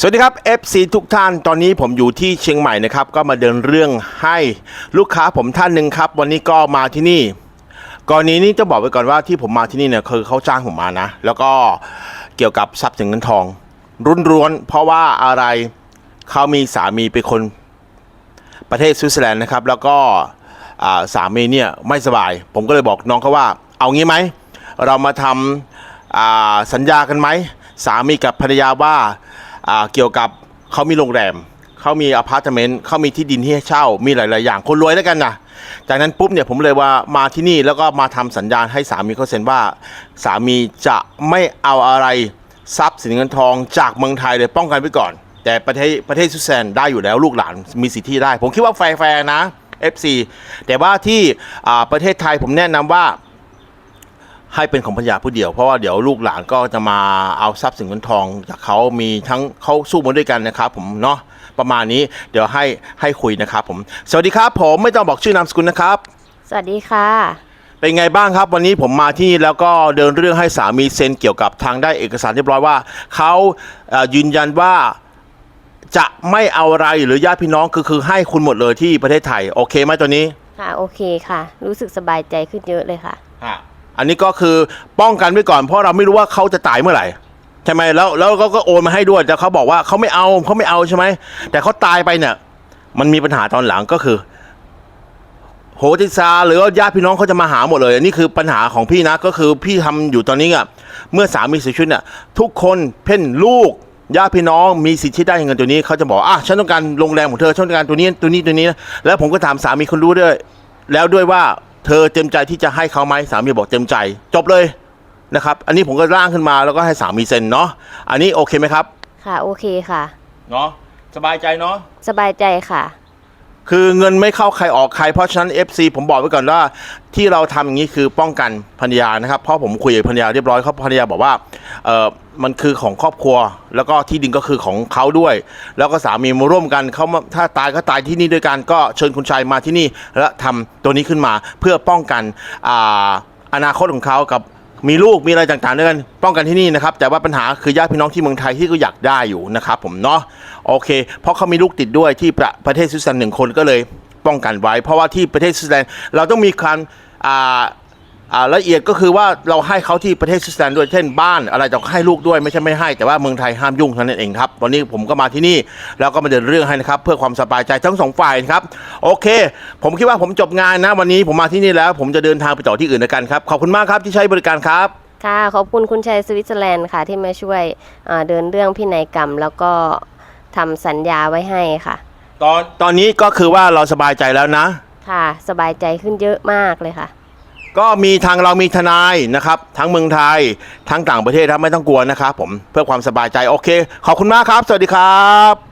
สวัสดีครับ FC ทุกท่านตอนนี้ผมอยู่ที่เชียงใหม่นะครับ ก็มาเดินเรื่องให้ลูกค้าผมท่านหนึ่งครับ วันนี้ก็มาที่นี่กรณีนี้จะบอกไว้ก่อนว่าที่ผมมาที่นี่เนี่ยคือเขาจ้างผมมานะ แล้วก็เกี่ยวกับทรัพย์สินเงินทอง รุนรวนเพราะว่าอะไรเขามีสามีเป็นคนประเทศสวิตเซอร์แลนด์นะครับ แล้วก็สามีเนี่ยไม่สบาย ผมก็เลยบอกน้องเขาว่า เอางี้ไหมเรามาทำสัญญากันไหมสามีกับภรรยาว่า เกี่ยวกับเขามีโรงแรมเขามีอพาร์ตเมนต์เขามีที่ดินที่ให้เช่ามีหลาย ๆ อย่างคนรวยแล้วกันนะจากนั้นปุ๊บเนี่ยผมเลยว่ามาที่นี่แล้วก็มาทำสัญญาณให้สามีเขาเซ็นว่า สามีจะไม่เอาอะไรทรัพย์สินเงินทองจากเมืองไทยเลยป้องกันไว้ก่อน แต่ประเทศประเทศสวิตเซอร์แลนด์ได้อยู่แล้วลูกหลานมีสิทธิได้ ผมคิดว่าแฟร์ๆนะ FC แต่ว่าที่ประเทศไทยผมแนะนำว่า ให้เป็นของภรรยาผู้เดียว เพราะว่าเดี๋ยวลูกหลานก็จะมาเอาทรัพย์สินเงินทองจากเขามีทั้งเขาสู้มาด้วยกันนะครับ ผมเนาะประมาณนี้เดี๋ยวให้ให้คุยนะครับผม สวัสดีครับ ผมไม่ต้องบอกชื่อนามสกุลนะครับ สวัสดีค่ะ เป็นไงบ้างครับ วันนี้ผมมาที่นี่แล้วก็เดินเรื่องให้สามีเซ็นเกี่ยวกับทางได้เอกสารเรียบร้อยว่าเขาเอ่อยืนยันว่าจะไม่เอาอะไรหรือญาติพี่น้องคือคือให้คุณหมดเลยที่ประเทศไทย โอเคไหมตัวนี้ค่ะ โอเคค่ะ รู้สึกสบายใจขึ้นเยอะเลยค่ะอะ อันนี้ก็คือป้องกันไว้ก่อนเพราะเราไม่รู้ว่าเขาจะตายเมื่อไหร่ใช่ไหมแล้วแล้วเขาก็โอนมาให้ด้วยแต่เขาบอกว่าเขาไม่เอาเขาไม่เอาใช่ไหมแต่เขาตายไปเนี่ย มันมีปัญหาตอนหลังก็คือ โหติซาหรือว่าญาติพี่น้องเขาจะมาหาหมดเลยอันนี้คือปัญหาของพี่นะก็คือพี่ทำอยู่ตอนนี้อะเมื่อสามีเสียชีวิตเนี่ยทุกคนเพ่นลูกญาติพี่น้องมีสิทธิ์ที่ได้เงินตัวนี้เขาจะบอกอะฉันต้องการโรงแรมของเธอฉันต้องการตัวนี้ตัวนี้ตัวนี้ แล้วผมก็ถามสามีคนรู้ด้วย แล้วด้วยว่า เธอเต็มใจที่จะให้เขาไหมสามีบอกเต็มใจ จบเลยนะครับ อันนี้ผมก็ร่างขึ้นมาแล้วก็ให้สามีเซ็นเนาะอันนี้โอเคไหมครับ ค่ะ โอเคค่ะ เนาะสบายใจเนาะ สบายใจค่ะ คือเงินไม่เข้าใครออกใคร เพราะฉะนั้น FC ผมบอกไว้ก่อนว่า ที่เราทำอย่างนี้คือป้องกันภรรยานะครับ เพราะผมคุยกับภรรยาเรียบร้อยเขาภรรยาบอกว่าเออมันคือของครอบครัว แล้วก็ที่ดินก็คือของเขาด้วย แล้วก็สามีมาร่วมกันเขามาถ้าตายก็ตายที่นี่ด้วยกันก็เชิญคุณชายมาที่นี่ แล้วทำตัวนี้ขึ้นมาเพื่อป้องกันอาอนาคตของเขากับ มีลูกมีอะไรต่างๆด้วยกันป้องกันที่นี่นะครับ แต่ว่าปัญหาคือญาติพี่น้องที่เมืองไทยที่ก็อยากได้อยู่นะครับผมเนาะโอเค เพราะเขามีลูกติดด้วยที่ประประเทศสวิตเซอร์แลนด์หนึ่งคนก็เลยป้องกันไว้ เพราะว่าที่ประเทศสวิตเซอร์แลนด์เราต้องมีการอ่า อ่าละเอียดก็คือว่าเราให้เขาที่ประเทศสวิตเซอร์แลนด์ด้วยเช่นบ้านอะไรจะให้ลูกด้วยไม่ใช่ไม่ให้แต่ว่าเมืองไทยห้ามยุ่งเท่านั้นเองครับวันนี้ผมก็มาที่นี่แล้วก็มาเดินเรื่องให้นะครับ เพื่อความสบายใจทั้งสองฝ่ายนะครับโอเค ผมคิดว่าผมจบงานนะ วันนี้ผมมาที่นี่แล้ว ผมจะเดินทางไปต่อที่อื่นแล้วกันครับขอบคุณมากครับที่ใช้บริการครับ ค่ะขอบคุณคุณชัยสวิตเซอร์แลนด์ค่ะ ที่มาช่วยอ่าเดินเรื่องพินัยกรรม แล้วก็ทำสัญญาไว้ให้ค่ะ ตอนตอนนี้ก็คือว่าเราสบายใจแล้วนะ ค่ะ สบายใจขึ้นเยอะมากเลยค่ะ ก็มีทางเรามีทนายนะครับ ทั้งเมืองไทย ทั้งต่างประเทศครับไม่ต้องกลัวนะครับผมเพื่อความสบายใจโอเค ขอบคุณมากครับ สวัสดีครับ